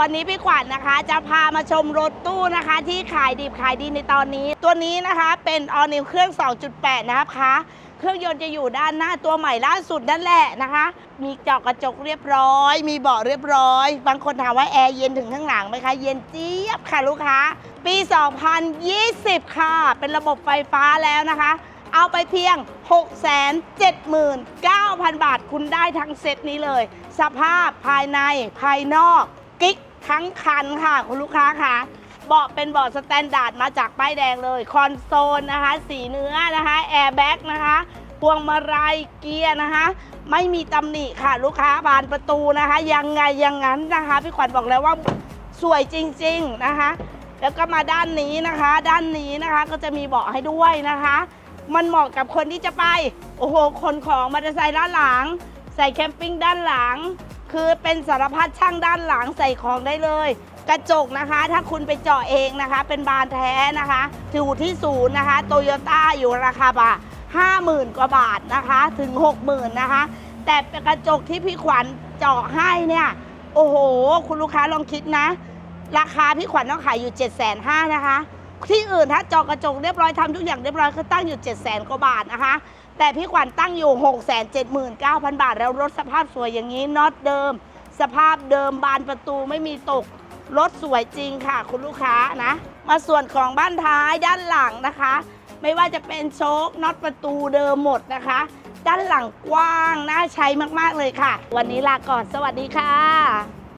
วันนี้พี่ขวัญนะคะ จะพามาชมรถตู้นะคะ ที่ขายดิบขายดีในตอนนี้ ตัวนี้นะคะเป็นออนิวเครื่อง 2.8 นะคะเครื่องยนต์จะอยู่ด้านหน้าตัวใหม่ล่าสุดนั่นแหละนะคะ มีเจาะกระจกเรียบร้อย มีเบาะเรียบร้อย บางคนถามว่าแอร์เย็นถึงข้างหลังไหมคะ เย็นเจี๊ยบค่ะลูกค้า ปี 2020 ค่ะ เป็นระบบไฟฟ้าแล้วนะคะ เอาไปเพียง 679,000 บาทคุณได้ทั้งเซตนี้เลย สภาพภายในภายนอกกิ๊ก ทั้งคันค่ะ คุณลูกค้าค่ะเบาะเป็นเบาะสแตนดาร์ดมาจากป้ายแดงเลย คอนโซลนะคะ สีเนื้อนะคะแอร์แบ็กนะคะพวงมาลัยเกียร์นะคะ ไม่มีตำหนิค่ะ ลูกค้าบานประตูนะคะ ยังไงอยังงั้นนะคะ พี่ขวัญบอกแล้วว่าสวยจริง ๆนะคะ แล้วก็มาด้านนี้นะคะ ด้านนี้นะคะก็จะมีเบาะให้ด้วยนะคะ มันเหมาะกับคนที่จะไป โอ้โหคนของมอเตอร์ไซค์ด้านหลัง ใส่แคมปิ้งด้านหลัง คือเป็นสารพัดช่างด้านหลังใส่ของได้เลย กระจกนะคะ ถ้าคุณไปเจาะเองนะคะ เป็นบานแท้นะคะอยู่ที่ศูนย์นะคะโตโยต้าอยู่ราคาบาห้าหมื่นกว่าบาทนะคะถึงหกหมื่นนะคะ แต่เป็นกระจกที่พี่ขวัญเจาะให้เนี่ยโอ้โห คุณลูกค้าลองคิดนะ ราคาพี่ขวัญต้องขายอยู่ 7 5 0 0 0นะคะ ที่อื่นถ้าจอกระจกเรียบร้อยทำทุกอย่างเรียบร้อยคือตั้งอยู่7 0 0 0 0กว่าบาทนะคะ แต่พี่ขวัญตั้งอยู่ 6 7 9 0 0 0 บาท แล้วรถสภาพสวยอย่างนี้น็อตเดิม สภาพเดิมบานประตูไม่มีตกรถสวยจริงค่ะ คุณลูกค้านะ มาส่วนของบ้านท้ายด้านหลังนะคะ ไม่ว่าจะเป็นโชคน็อตประตูเดิมหมดนะคะ ด้านหลังกว้างน่าใช้มากๆเลยค่ะ วันนี้ลาก่อนสวัสดีค่ะ